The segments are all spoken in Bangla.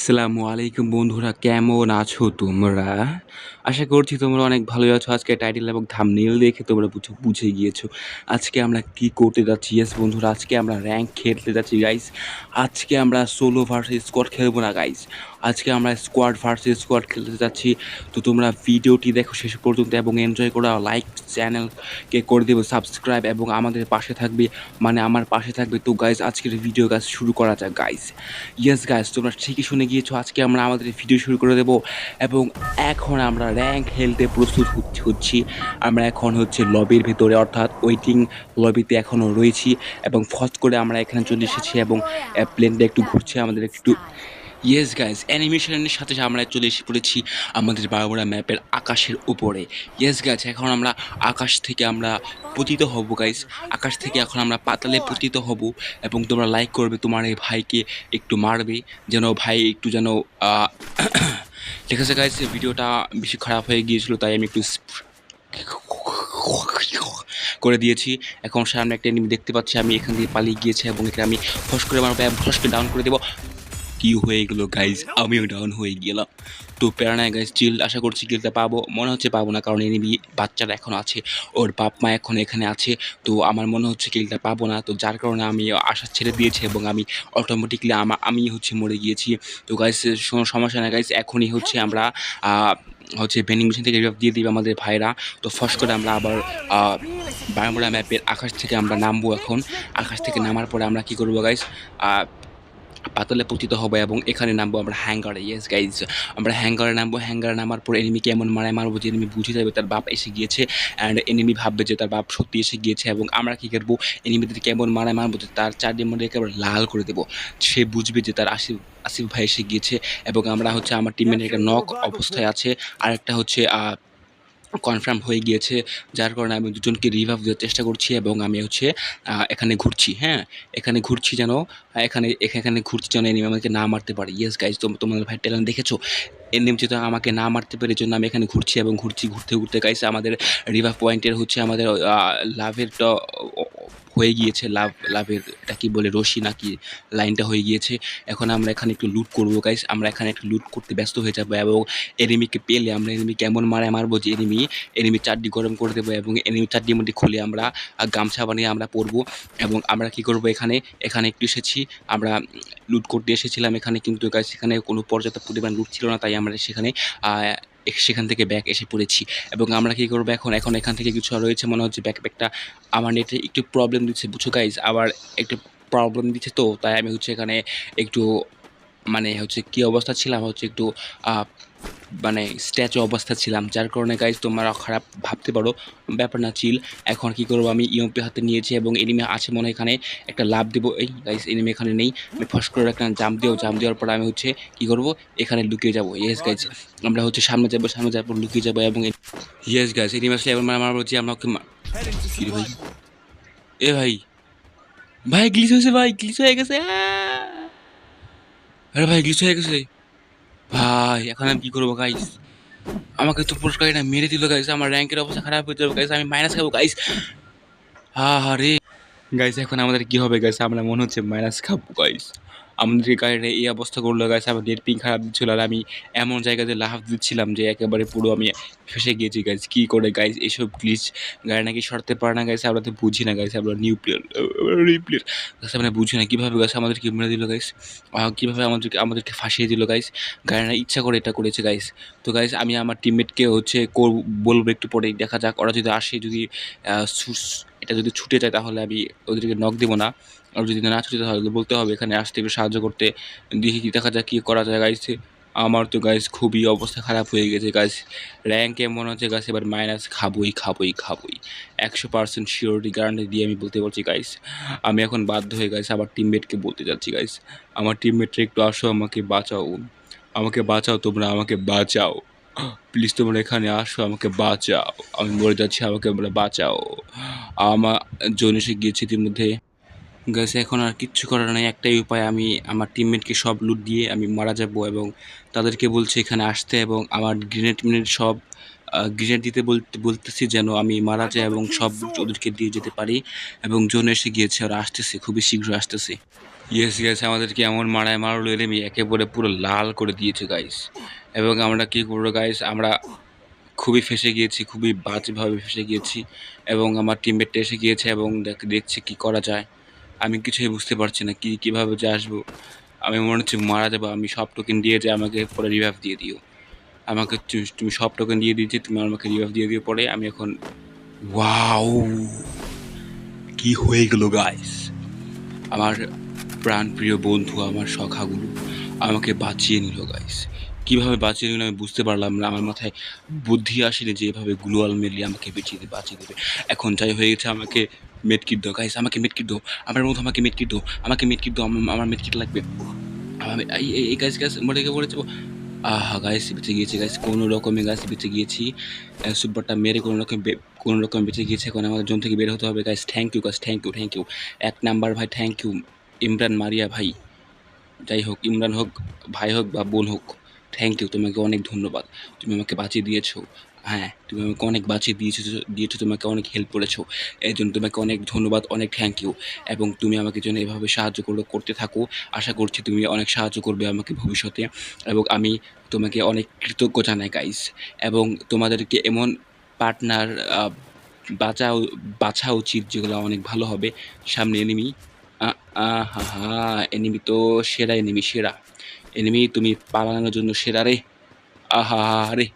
আসসালামু আলাইকুম বন্ধুরা, কেমন আছো তোমরা? আশা করছি তোমরা অনেক ভালোই আছো। আজকে টাইটেল এবং থামনেল দেখে তোমরা বুঝে বুঝে গিয়েছো। আজকে আমরা কি করতে যাচ্ছি? ইয়েস বন্ধুরা, আজকে আমরা র্যাঙ্ক খেলতে যাচ্ছি গাইস আজকে আমরা সোলো ভার্সেস স্কোয়াড খেলব না গাইস আজকে আমরা স্কোয়াড ভার্সেস স্কোয়াড খেলতে যাচ্ছি। তো তোমরা ভিডিওটি দেখো শেষ পর্যন্ত এবং এনজয় করো লাইক চ্যানেলকে করে দেবো সাবস্ক্রাইব এবং আমাদের পাশে থাকবে মানে আমার পাশে থাকবে। তো গাইজ আজকের ভিডিও গাছ শুরু করা যাক গাইস ইয়েস গাইস তোমরা ঠিকই শুনে গিয়েছো, আজকে আমরা আমাদের ভিডিও শুরু করে দেবো এবং এখন আমরা র্যাঙ্ক খেলতে প্রস্তুত হচ্ছি- আমরা এখন হচ্ছে লবির ভিতরে, অর্থাৎ ওয়েটিং লবিতে এখনও রয়েছি এবং ফার্স্ট করে আমরা এখানে চলে এসেছি এবং প্লেনটা একটু ঘুরছে, আমাদের একটু ইয়েস গাইজ অ্যানিমেশনের সাথে আমরা চলে এসে পড়েছি আমাদের বারোবরা ম্যাপের আকাশের উপরে। ইয়েস গাইজ এখন আমরা আকাশ থেকে আমরা পতিত হব গাইজ আকাশ থেকে এখন আমরা পাতালে পতিত হব এবং তোমরা লাইক করবে, তোমার এই ভাইকে একটু মারবে, যেন ভাই একটু যেন ঠিক আছে গাইজ ভিডিওটা বেশি খারাপ হয়ে গিয়েছিল, তাই আমি একটু করে দিয়েছি। এখন সামনে একটা এনিমি দেখতে পাচ্ছি, আমি এখান দিয়ে পালিয়ে গিয়েছি এবং এখানে আমি ফস করে আমার ফসকে ডাউন করে দেবো। কি হয়ে গেলো গাইজ আমিও ডাউন হয়ে গেলাম। তো প্রেরণায় গাইজ চিল আশা করছি কিলটা পাবো। মনে হচ্ছে পাবো না, কারণ এনিমি বাচ্চারা এখন আছে। ওর বাপ মা এখন এখানে আছে। তো আমার মনে হচ্ছে কিলটা পাবো না। তো যার কারণে আমি আশা ছেড়ে দিয়েছি এবং আমি অটোমেটিকলি আমার আমি হচ্ছে মরে গিয়েছি। তো গাইজ সমস্যা না গাইজ এখনই হচ্ছে আমরা হচ্ছে ভেন্ডিং মেশিন থেকে রিভাইভ দিয়ে দিবে আমাদের ভাইরা। তো ফার্স্ট করে আমরা আবার বারামুড়া ম্যাপের আকাশ থেকে আমরা নামবো এখন। আকাশ থেকে নামার পরে আমরা কি করব গাইজ পাতলে পতিত হব এবং এখানে নামবো আমরা হ্যাঙ্গারে। ইয়েস গাইজ আমরা হ্যাঙ্গারে নামবো। হ্যাঙ্গারে নামার পর এনিমি কেমন মারায় মারবো যে এনিমি বুঝে যাবে তার বাপ এসে গিয়েছে অ্যান্ড এনিমি ভাববে যে তার বাপ সত্যি এসে গিয়েছে এবং আমরা কী করব? এনিমিদের কেমন মারায় মারবো যে তার চারটি মধ্যে একেবারে লাল করে দেবো। সে বুঝবে যে তার আসিফ আসিফ ভাই এসে গিয়েছে এবং আমরা হচ্ছে আমার টিমের একটা নক অবস্থায় আছে। আর একটা হচ্ছে কনফার্ম হয়ে গিয়েছে, যার কারণে আমি দুজনকে রিভাইভ দেওয়ার চেষ্টা করছি এবং আমি হচ্ছে এখানে ঘুরছি হ্যাঁ? এখানে ঘুরছি যেন, এখানে এখানে ঘুরছি যেন এনিমি আমাকে না মারতে পারে। ইয়েস গাইজ তোমাদের ভাই ট্যালেন্ট দেখেছ? এনিমি যেহেতু আমাকে না মারতে পারে জন্য আমি এখানে ঘুরছি এবং ঘুরছি, ঘুরতে ঘুরতে গাইছে আমাদের রিভাইভ পয়েন্টের হচ্ছে আমাদের লাভের হয়ে গিয়েছে, লাভ, লাভের এটা কি বলে রশি নাকি লাইনটা হয়ে গিয়েছে। এখন আমরা এখানে একটু লুট করব গাইস আমরা এখানে একটু লুট করতে ব্যস্ত হয়ে যাব এবং এনিমিকে পেলে আমরা এনিমি কেমন মারে মারবো যে এনিমি এনিমি চারটি গরম করে দেবো এবং এনিমি চারটির মধ্যে খুলে আমরা গামছা বানিয়ে আমরা পরবো এবং আমরা কি করব এখানে? এখানে একটু এসেছি। আমরা লুট করতে এসেছিলাম এখানে কিন্তু গাইস সেখানে কোনো পর্যাপ্ত পরিমাণ লুট ছিল না, তাই আমরা সেখানে সেখান থেকে ব্যাক এসে পড়েছি। এবং আমরা কী করব এখন? এখন এখান থেকে কিছু রয়েছে, মনে হচ্ছে ব্যাকপ্যাকটা আমার নেটে একটু প্রবলেম দিচ্ছে। বুঝছ গাইজ আবার একটু প্রবলেম দিচ্ছে তো, তাই আমি হচ্ছে এখানে একটু মানে হচ্ছে কি অবস্থা ছিলাম? হচ্ছে একটু মানে স্ট্যাচু অবস্থা ছিলাম, যার কারণে গাইজ তোমরা খারাপ ভাবতে পারো। ব্যাপার না চিল এখন কি করব আমি? ইউপি হাতে নিয়েছি এবং এনিমি আছে মনে এখানে। একটা লাভ দেবো। এই গাইজ এনিমি এখানে নেই। আমি ফার্স্ট করে একটা জাম্প দিও। জাম্প দেওয়ার পর আমি হচ্ছে কি করব? এখানে লুকিয়ে যাব। ইয়েস গাইজ আমরা হচ্ছে সামনে যাব সামনে যাব লুকিয়ে যাব এবং ইয়েস গাইজ এনিমি আসলে এবার আমার বলছি আমরা ওকে ভাই? এ ভাই। ভাই গ্লিচ হয়েছে, ভাই। গ্লিচ হয়ে গেছে! আরে ভাই গ্লিচ হয়ে গেছে। ভাই, এখন আমি কি করব গাইস আমাকে তো পুরস্কার এটা মেরে দিল গাইস আমার র্যাঙ্কের অবস্থা খারাপ হয়ে যাবে গাইস আমি মাইনাস খাব গাইস হা রে গাইস এখন আমাদের কি হবে গাইস আমরা মনে হচ্ছে মাইনাস খাব গাইস আমাদেরকে গাড়িটা এই অবস্থা করল গাইস আমার নেট পিং খারাপ দিচ্ছিল আর আমি এমন জায়গাতে লাভ দিচ্ছিলাম যে একেবারে পুরো আমি ফেসে গিয়েছি গাইস। কী করে গাইস এইসব গ্লিচ গাড়ি নাকি সরতে পারে না গাইস, আমরা তো বুঝি না গাইস, আমরা new player new player guys, আমরা বুঝি না কীভাবে গাইস আমাদেরকে মেরে দিল গাইস কীভাবে আমাদেরকে আমাদেরকে ফাঁসিয়ে দিল গাইস। গাড়িটা ইচ্ছা করে এটা করেছে গাইস। তো গাইস, আমি আমার টিমমেটকে হচ্ছে বলব একটু পরে দেখা যাক, ওরা যদি আসে, যদি এটা যদি ছুটে যায় তাহলে আমি ওদেরকে নক দেবো না। আর যদি না ছুটে যায় তাহলে বলতে হবে, এখানে আসতে একটু সাহায্য করতে। দেখি দেখা যাক কী করা যায় গাইস আমার তো গাইস খুবই অবস্থা খারাপ হয়ে গেছে গাইস র্যাঙ্কে মনে হচ্ছে গাইস এবার মাইনাস খাবোই খাবোই খাবোই। একশো পার্সেন্ট শিওরিটি গ্যারান্টি দিয়ে আমি বলতে পারছি গাইস আমি এখন বাধ্য হয়ে গাইস আমার টিমমেটকে বলতে যাচ্ছি গাইস আমার টিমমেটরা একটু আসো, আমাকে বাঁচাও। আমাকে বাঁচাও তোমরা, আমাকে বাঁচাও। প্লিজ তোমরা এখানে আসো, আমাকে বাঁচাও। আমি মরে যাচ্ছি, আমাকে তোমরা বাঁচাও। আমার জন্য এসে গিয়েছি ইতিমধ্যে। গাছ এখন আর কিচ্ছু করার নেই। একটাই উপায়, আমি আমার টিমমেটকে সব লুট দিয়ে আমি মারা যাব এবং তাদেরকে বলছি এখানে আসতে এবং আমার গ্রেনেড মিনেড সব গ্রেনেড দিতে বলতে, বলতেছি যেন আমি মারা যাই এবং সব ওদেরকে দিয়ে যেতে পারি এবং জোন এসে গিয়েছে, ওরা আসতেছে, খুবই শীঘ্র আসতেছে। ইয়েস ইয়েস আমাদেরকে এমন মারায় মারলো, এলেমি, একেবারে পুরো লাল করে দিয়েছে গাইস এবং আমরা কী করব গাইস আমরা খুবই ফেসে গিয়েছি, খুবই বাজেভাবে ফেসে গিয়েছি, এবং আমার টিমমেটটা এসে গিয়েছে এবং দেখ- দেখছে কি করা যায়। আমি কিছুই বুঝতে পারছি না, কি, কীভাবে যে আসব। আমি মনে হচ্ছে মারা যাব, আমি সব টোকেন দিয়ে যে আমাকে পরে রিভাইভ দিয়ে দিও। আমাকে তুমি সব টোকেন দিয়ে দিয়েছি, তুমি আমাকে রিভাইভ দিয়ে দিও পরে। আমি এখন ওয়াও কি হয়ে গেল গাইস আমার প্রাণপ্রিয় বন্ধু, আমার সখাগুলো আমাকে বাঁচিয়ে নিল গাইস কীভাবে বাঁচিয়ে নিল আমি বুঝতে পারলাম না। আমার মাথায় বুদ্ধি আসেনি যে এভাবে গ্লোয়াল মেরলে আমাকে বেঁচিয়ে বাঁচিয়ে দেবে। এখন যাই হয়ে গেছে, আমাকে মেটকিট দাও গাইস আমাকে মেটকিট দাও। আমার মতো আমাকে মেটকিট দাও। আমাকে মেটকিট দাও। আমার- মেটকিট লাগবে। আমি, এই গাছ গাছ মরে গিয়ে পড়েছে। আহা গাছ বেঁচে গিয়েছে গাছ কোনো রকমে গাছ বেঁচে গিয়েছি। সুপারটা মেরে কোনো রকম কোনো রকম বেঁচে গিয়েছে। এখন আমাদের জোন থেকে বের হতে হবে guys thank you guys thank you thank you এক নাম্বার ভাই থ্যাংক ইউ ইমরান মারিয়া ভাই, যাই হোক, ইমরান হোক, ভাই হোক বা বোন হোক থ্যাংক ইউ তোমাকে অনেক ধন্যবাদ। তুমি আমাকে বাঁচিয়ে দিয়েছ। হ্যাঁ তুমি আমাকে অনেক বাঁচিয়ে দিয়েছ দিয়েছ, তোমাকে অনেক হেল্প করেছ। এই জন্য তোমাকে অনেক ধন্যবাদ, অনেক থ্যাংক ইউ এবং তুমি আমাকে যেন এভাবে সাহায্য করো, করতে থাকো। আশা করছি তুমি অনেক সাহায্য করবে আমাকে ভবিষ্যতে। এবং আমি তোমাকে অনেক কৃতজ্ঞ জানাই গাইস এবং তোমাদেরকে এমন পার্টনার বাঁচা বাছা উচিত যেগুলো অনেক ভালো হবে। সামনে এনিমি হা হা এনিমি তো সেরা এনিমি সেরা। এনিমি তুমি পালানোর জন্য সেরা রে। আহা রে।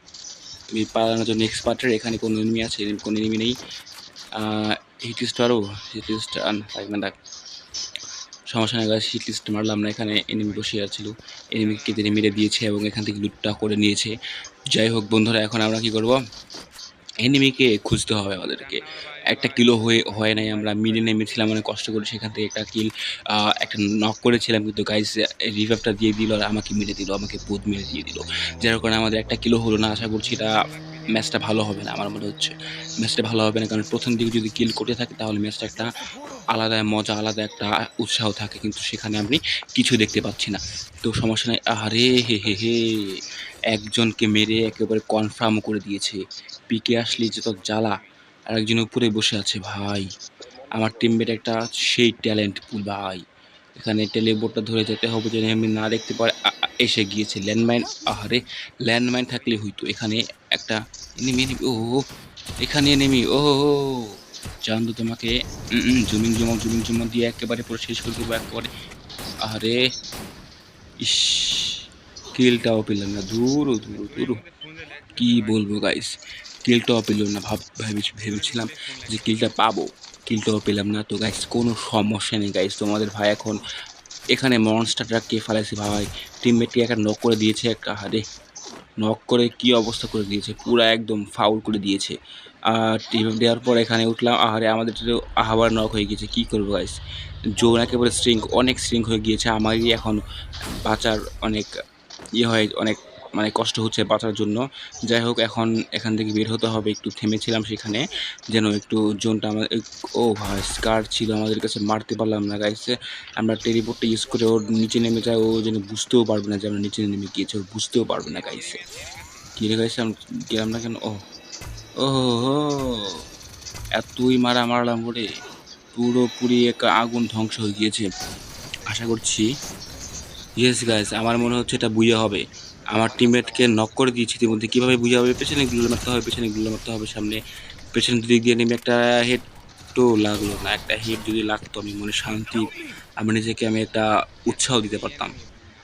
তুমি পালানোর জন্য এক্সপার্ট রে, এখানে কোনো এনিমি আছে কোনো এনিমি নেই। হিট লিস্ট আরও হিট লিস্ট আন থাকবে না সমস্যা নেই হিট লিস্ট মারলাম না, এখানে এনিমি বসে আছিল। এনিমিকে তিনি মেরে দিয়েছে এবং এখান থেকে লুটটা করে নিয়েছে। যাই হোক, বন্ধুরা, এখন আমরা কি করব? এনিমিকে খুঁজতে হবে আমাদেরকে। একটা কিলো হয়ে, হয় নাই। আমরা মিলে নেমেছিলাম, অনেক কষ্ট করে সেখান থেকে একটা কিল একটা নক করেছিলাম। কিন্তু গাইস রিভাইভটা দিয়ে দিল আর আমাকে মেরে দিল, আমাকে বোধ মেরে দিয়ে দিল। যার কারণে আমাদের একটা কিলো হলো না। আশা করছি এটা ম্যাচটা ভালো হবে না, আমার মনে হচ্ছে। ম্যাচটা ভালো হবে না, কারণ প্রথম দিকে যদি কিল করতে থাকে, তাহলে ম্যাচটা একটা আলাদা মজা, আলাদা একটা উৎসাহ থাকে। কিন্তু সেখানে আমি কিছু দেখতে পাচ্ছি না। তো সমস্যা নেই। আরে, হে হে হে, একজনকে মেরে একেবারে কনফার্ম করে দিয়েছে। পিকে আসলে যে তোর জ্বালা আর একজন উপরে বসে আছে, ভাই, আমার টিমমেট একটা সেই ট্যালেন্ট ভাই। এখানে টেলিবোর্ডটা ধরে যেতে হবে যেন আমি না দেখতে পারে। এসে গিয়েছে ল্যান্ডমাইন আহারে ল্যান্ডমাইন থাকলে হইতো। এখানে একটা এনিমি এনিমি ও এখানে এনিমি ও জানতো তোমাকে। জুমিং জমা জুমিং জমা দিয়ে একেবারে পুরো শেষ করে দেবো, একেবারে। আরে ইস। কিলটাও পেলাম না। দূর দূর দূর কি বলব গাইস কিলটাও পেলাম না, ভাব ভেবে- ভেবেছিলাম যে কিলটা পাবো। কিলটাও পেলাম না। তো গাইস কোনো সমস্যা নেই গাইস তোমাদের ভাই এখন এখানে মনস্টারটা কে ফেলাইছে ভাই? টিমমেটকে একটা নক করে দিয়েছে একটা হারে নক করে কি অবস্থা করে দিয়েছে? পুরা একদম ফাউল করে দিয়েছে। আর টিম দেওয়ার পর এখানে উঠলাম। আহারে, আমাদের তো আবার নক হয়ে গিয়েছে। কি করব গাইস জোন একেবারে স্ট্রিং অনেক স্ট্রিং হয়ে গিয়েছে। আমারই এখন বাঁচার অনেক ইয়ে হয় অনেক মানে কষ্ট হচ্ছে বাঁচার জন্য। যাই হোক, এখন এখান থেকে বের হতে হবে। একটু থেমেছিলাম সেখানে, যেন একটু জোনটা আমার ও ভাই, স্কার ছিল আমাদের কাছে, মারতে পারলাম না গাইছে আমরা টেলিপোর্টটা ইউজ করে ওর নিচে নেমে যায়, ও যেন বুঝতেও পারবে না যে আমরা নিচে নেমে গিয়েছি, ও বুঝতেও পারবে না গাইছে কী রে গাইছে আমি গেলাম না কেন? ও ও এতই মারা মারলাম ওরে। পুরোপুরি এক আগুন ধ্বংস হয়ে গিয়েছে। আশা করছি ইয়েস গাইস আমার মনে হচ্ছে এটা বুঝে হবে। আমার টিমমেটকে নক করে দিয়েছি ইতিমধ্যে। কীভাবে বুঝে হবে? পেছনে গুলো মারতে হবে, পেছনে গুলো মারতে হবে সামনে। পেছনে দিক দিয়ে নেমে একটা হেড তো লাগল না। একটা হেড যদি লাগতো, আমি মনে শান্তি, আমি নিজেকে আমি একটা উৎসাহ দিতে পারতাম।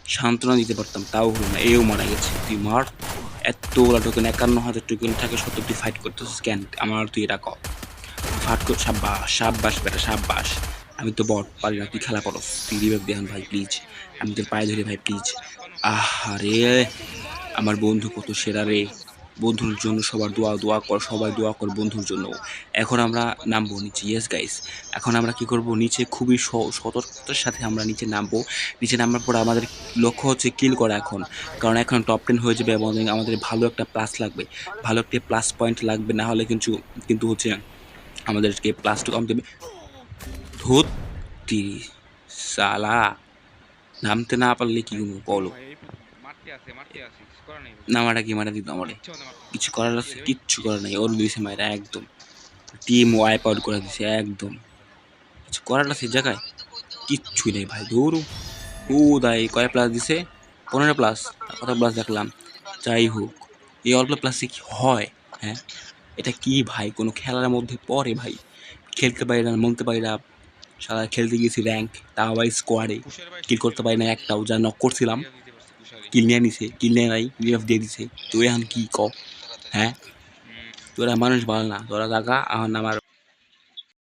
সান্ত্বনা দিতে পারতাম, তাও হলো না। এও মারা গেছে। তুই মার। এতগুলা টোকেন একান্ন হাজার টোকেন থাকে সত্তর তুই ফাইট করতেছিস কেন আমার তুই এটা কর। ফাট কর, সাব্বাস সাব্বাস বেটা, সাব্বাস। আমি তো বট পারি না, তুই খেলা করস তুই রিভাইভ দেখান ভাই প্লিজ আমি তোর পায়ে ধরে ভাই প্লিজ আহারে, আমার বন্ধু কত সেরা রে। বন্ধুর জন্য সবার দোয়া দোয়া কর, সবাই দোয়া কর বন্ধুর জন্য। এখন আমরা নামবো নিচে ইয়েস গাইস এখন আমরা কি করব? নিচে খুবই সতর্কতার সাথে আমরা নিচে নামবো। নিচে নামার পর আমাদের লক্ষ্য হচ্ছে কিল করা এখন। কারণ এখন টপ টেন হয়ে যাবে এবং আমাদের ভালো একটা প্লাস লাগবে। ভালো একটা প্লাস পয়েন্ট লাগবে, না হলে কিন্তু কিন্তু হচ্ছে আমাদেরকে প্লাসটুকু কম দেবে। ধুত সালা। নামতে না পারলে কি বলো? নামাটা কি মারা দিত আমারে কিছু করার আছে? কিচ্ছু করার নাই। ওর দিয়েছে মায়েরা একদম। টিম ওয়াইপ আউট করে দিছে একদম। কিছু করার আছে জায়গায়? কিচ্ছুই নেই ভাই দৌড় ও দাই কয় প্লাস দিছে? পনেরো প্লাস কত প্লাস দেখলাম? যাই হোক এই অল্প প্লাসে কি হয় হ্যাঁ? এটা কি ভাই? কোনো খেলার মধ্যে পড়ে ভাই? খেলতে পারি না মনতে পারি না। সারা খেলতে গিয়েছি র্যাঙ্ক তাও আবার স্কোয়াডে কিল করতে পারি না একটাও, যা নক করছিলাম। কিল নিয়ে নিছে কিল নিয়ে নাই রিফ দিয়ে দিছে। তুই এখন কী ক? হ্যাঁ? তোরা মানুষ ভালো না, তোরা দাগা এখন আমার